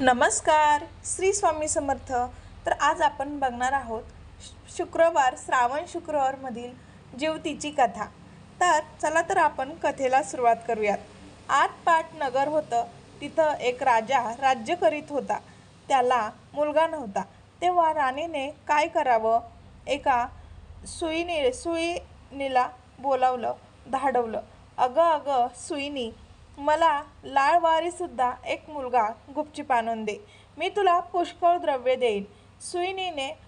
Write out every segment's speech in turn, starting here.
नमस्कार श्री स्वामी समर्थ. तर आज आपण बघणार आहोत श- शुक्रवार श्रावण शुक्रवारमधील जीवतीची कथा. तर चला तर आपण कथेला सुरुवात करूयात. आटपाट नगर होतं तिथं एक राजा राज्य करीत होता. त्याला मुलगा नव्हता. तेव्हा राणीने काय करावं? एका सुईने सुईनीला बोलावलं धाडवलं. अगं अगं सुईनी मला लाळवारीसुद्धा एक मुलगा गुपचूप आणून दे. मी तुला पुष्कळ द्रव्य देईन. सुईनीने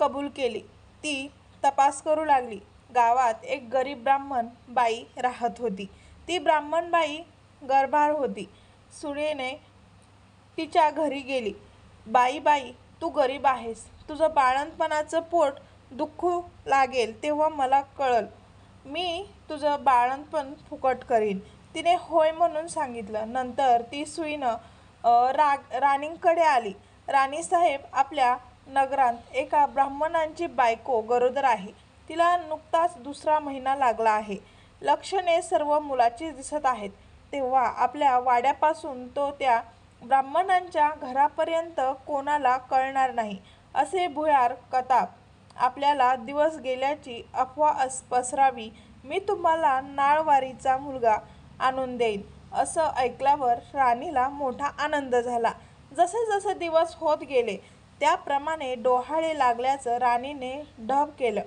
कबूल केली. ती तपास करू लागली. गावात एक गरीब ब्राह्मण बाई राहत होती. ती ब्राह्मण बाई गर्भार होती. सुनेने तिच्या घरी गेली. बाई बाई तू गरीब आहेस. तुझं बाळंतपणाचं पोट दुखू लागेल तेव्हा मला कळल. मी तुझं बाळंतपण फुकट करीन. तिने होय म्हणून सांगितलं. नंतर ती सुईनं राग राणींकडे आली. राणीसाहेब आपल्या नगरात एका ब्राह्मणांची बायको गरोदर आहे. तिला नुकताच दुसरा महिना लागला आहे. लक्षणे सर्व मुलाची दिसत आहेत. तेव्हा आपल्या वाड्यापासून तो त्या ब्राह्मणांच्या घरापर्यंत कोणाला कळणार नाही असे भुयार कताप आपल्याला दिवस गेल्याची अफवा अस पसरावी मी तुम्हाला नाळवारीचा मुलगा आणून देईन. असं ऐकल्यावर राणीला मोठा आनंद झाला. जसे जसे दिवस होत गेले त्याप्रमाणे डोहाळे लागल्याचं राणीने ढब केलं.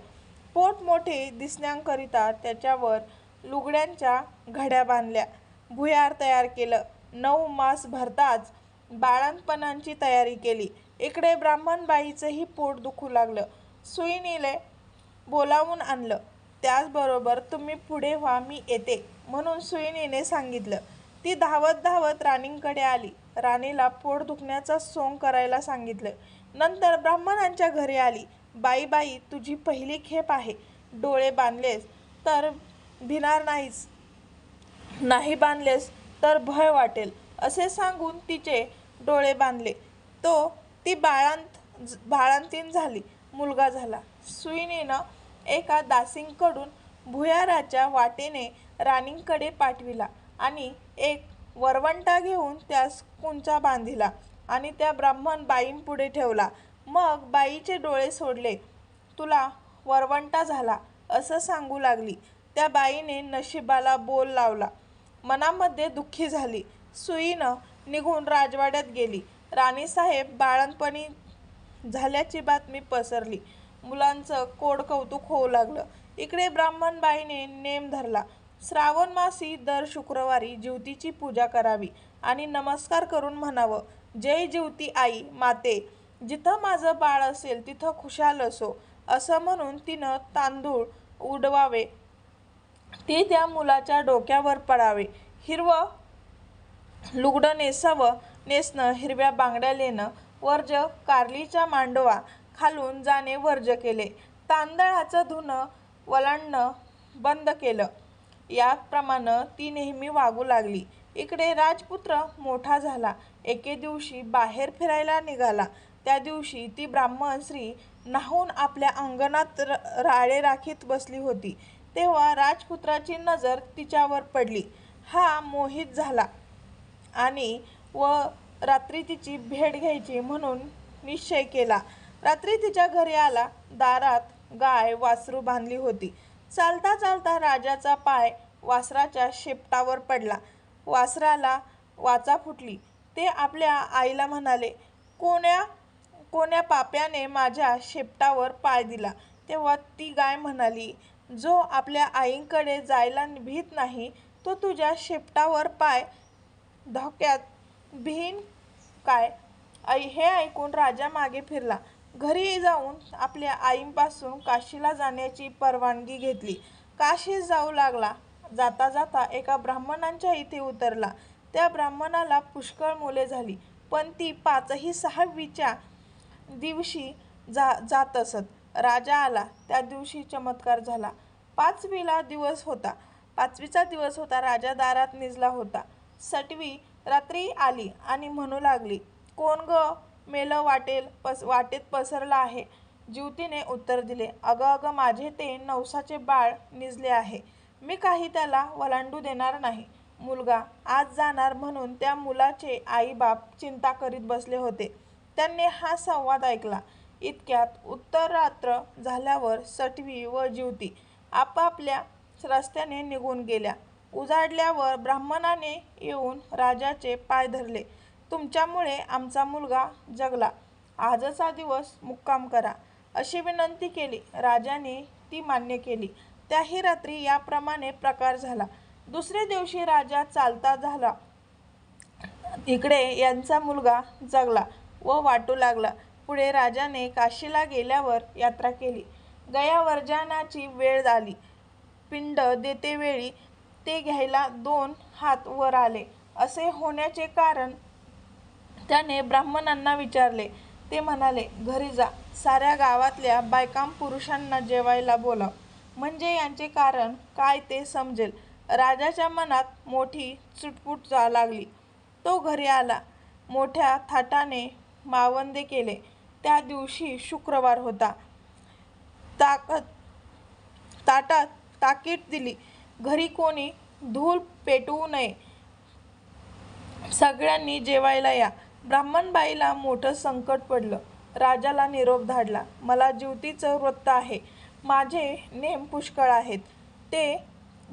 पोट मोठे दिसण्याकरिता त्याच्यावर लुगड्यांच्या घड्या बांधल्या. भुयार तयार केलं. नऊ मास भरताच बाळणपणांची तयारी केली. इकडे ब्राह्मणबाईचंही पोट दुखू लागलं. सुईनीले बोलावून आणलं. त्याचबरोबर तुम्ही पुढे व्हा मी येते म्हणून सुईनीने सांगितलं. ती धावत धावत राणींकडे आली. राणीला पोट दुखण्याचा सोंग करायला सांगितलं. नंतर ब्राह्मणांच्या घरी आली. बाई बाई तुझी पहिली खेप आहे. डोळे बांधलेस तर भिणार नाहीस. नाही बांधलेस तर भय वाटेल असे सांगून तिचे डोळे बांधले. तो ती बाळांत बाळांतीन झाली. मुलगा झाला. सुईनीनं एका दासींकडून भुयाराच्या वाटेने राणींकडे पाठविला आणि एक वरवंटा घेऊन त्यास कुंचा बांधिला आणि त्या ब्राह्मण बाईंपुढे ठेवला. मग बाईचे डोळे सोडले. तुला वरवंटा झाला असं सांगू लागली त्या बाईने नशिबाला बोल लावला. मनामध्ये दुःखी झाली. सुईनं निघून राजवाड्यात गेली. राणीसाहेब बाळणपणी झाल्याची बातमी पसरली. मुलांचं कोड कौतुक होऊ लागलं. इकडे ब्राह्मणबाईने नेम धरला. श्रावण मासी दर शुक्रवारी ज्योतीची पूजा करावी आणि नमस्कार करून म्हणावं जय ज्योती आई माते जिथं माझं बाळ असेल तिथं खुशाल असो. असं म्हणून तिनं तांदूळ उडवावे. ती त्या मुलाच्या डोक्यावर पडावे. हिरवं लुगडं नेसावं नेसणं हिरव्या बांगड्या लेणं वर्ज कारलीचा मांडवा खालून जाणे वर्ज केले. तांदळाचं धुणं वलांडणं बंद केलं. याप्रमाणे ती नेहमी वागू लागली. इकडे राजपुत्र मोठा झाला. एके दिवशी बाहेर फिरायला निघाला. त्या दिवशी ती ब्राह्मण स्त्री नाहून आपल्या अंगणात र राळे राखीत बसली होती. तेव्हा राजपुत्राची नजर तिच्यावर पडली. हा मोहित झाला आणि व रात्री तिची भेट घ्यायची म्हणून निश्चय केला. रात्री तिच्या घरी आला. दारात गाय वासरू बांधली होती. चालता चालता राजाचा पाय वासराच्या शेपटावर पडला. वासराला वाचा फुटली. ते आपल्या आईला म्हणाले कोण्या कोण्या पाप्याने माझ्या शेपटावर पाय दिला? तेव्हा ती गाय म्हणाली जो आपल्या आईंकडे जायला भीत नाही तो तुझ्या शेपटावर पाय धोक्यात भीन काय हे ऐकून राजा मागे फिरला. घरी जाऊन आपल्या आईंपासून काशीला जाण्याची परवानगी घेतली. काशी जाऊ लागला. जाता जाता एका ब्राह्मणांच्या इथे उतरला. त्या ब्राह्मणाला पुष्कळ मुले झाली. पण ती पाचही सहावीच्या दिवशी जा जात असत. राजा आला. त्या दिवशी चमत्कार झाला. पाचवीला दिवस होता. पाचवीचा दिवस होता. राजा दारात निजला होता. सटवी रात्री आली आणि म्हणू लागली कोण ग? मेलं वाटेल पस वाटेत पसरला आहे. ज्युतीने उत्तर दिले अगं अगं माझे ते नवसाचे बाळ निजले आहे. मी काही त्याला वलांडू देणार नाही. मुलगा आज जाणार म्हणून त्या मुलाचे आईबाप चिंता करीत बसले होते. त्यांनी हा संवाद ऐकला. इतक्यात उत्तरात्र झाल्यावर सटवी व ज्युती आपापल्या रस्त्याने निघून गेल्या. उजाडल्यावर ब्राह्मणाने येऊन राजाचे पाय धरले. तुमच्यामुळे आमचा मुलगा जगला. आजचा दिवस मुक्काम करा अशी विनंती केली. राजाने ती मान्य केली. त्याही रात्री याप्रमाणे प्रकार झाला. दुसऱ्या दिवशी राजा चालता झाला. इकडे यांचा मुलगा जगला व वाटू लागला. पुढे राजाने काशीला गेल्यावर यात्रा केली. गयावर्जनाची वेळ आली. पिंड देतेवेळी ते घ्यायला दोन हात वर आले. असे होण्याचे कारण त्याने ब्राह्मणांना विचारले. ते म्हणाले घरी जा. साऱ्या गावातल्या बायकाम पुरुषांना जेवायला बोलाव. म्हणजे यांचे कारण काय ते समजेल. राजाच्या मनात मोठी चुटपुट जा लागली. तो घरी आला. मोठ्या थाटाने मावंदे केले. त्या दिवशी शुक्रवार होता. ताकत ताटात ताकीद दिली. घरी कोणी धूल पेटवू नये. सगळ्यांनी जेवायला या. ब्राह्मणबाईला मोठं संकट पडलं. राजाला निरोप धाडला. मला जीवतीचं व्रत आहे. माझे नेम पुष्कळ आहेत. ते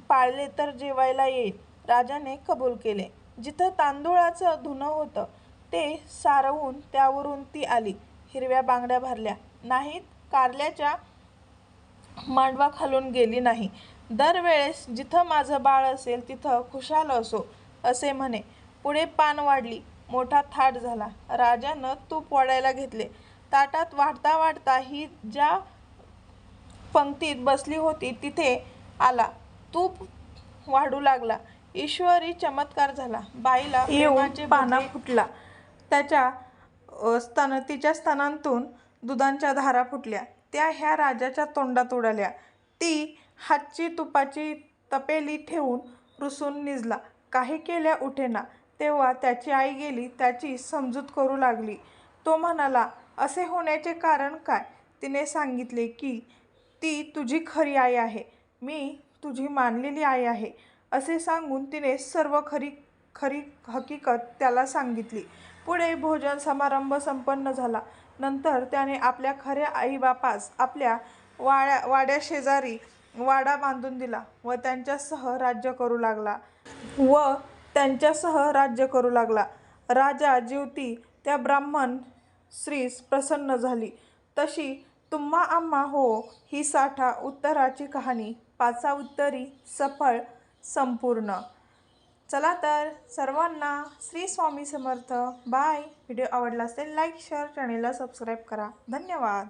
पाळले तर जेवायला येईल. राजाने कबूल केले. जिथं तांदूळाचं धुणं होतं ते सारवून त्यावरून ती आली. हिरव्या बांगड्या भरल्या. नाहीत कारल्याच्या मांडवा खालून गेली नाही. दरवेळेस जिथं माझं बाळ असेल तिथं खुशाल असो असे म्हणे. पुढे पान वाढली. मोठा थाट झाला. राजानं तूप वाढायला घेतले. ताटात वाढता वाढता ही ज्या पंक्तीत बसली होती तिथे आला. तूप वाढू लागला. ईश्वरी चमत्कार झाला. बाईला येऊन पाना फुटला. त्याच्या स्तन तिच्या स्तनांतून दुधांच्या धारा फुटल्या. त्या ह्या राजाच्या तोंडात उडाल्या. ती हातची तुपाची तपेली ठेवून रुसून निजला. काही केल्या उठेना. तेव्हा त्याची आई गेली त्याची समजूत करू लागली. तो म्हणाला असे होण्याचे कारण काय? तिने सांगितले की ती तुझी खरी आई आहे. मी तुझी मानलेली आई आहे. असे सांगून तिने सर्व खरी खरी हकीकत त्याला सांगितली. पुढे भोजन समारंभ संपन्न झाला. नंतर त्याने आपल्या खऱ्या आईबापास आपल्या वाड्या वाड्या शेजारी वाडा बांधून दिला व त्यांच्यासह राज्य करू लागला व त्यांच्यासह राज्य करू लागला. राजा जीवती त्या ब्राह्मण स्त्रीस प्रसन्न झाली. तशी तुम्हा आम्हा हो ही साठा उत्तराची कहाणी. पाचा उत्तरी सफळ संपूर्ण. चला तर सर्वांना श्री स्वामी समर्थ. बाय व्हिडिओ आवडला असेल लाईक शेअर चॅनेलला सबस्क्राईब करा. धन्यवाद.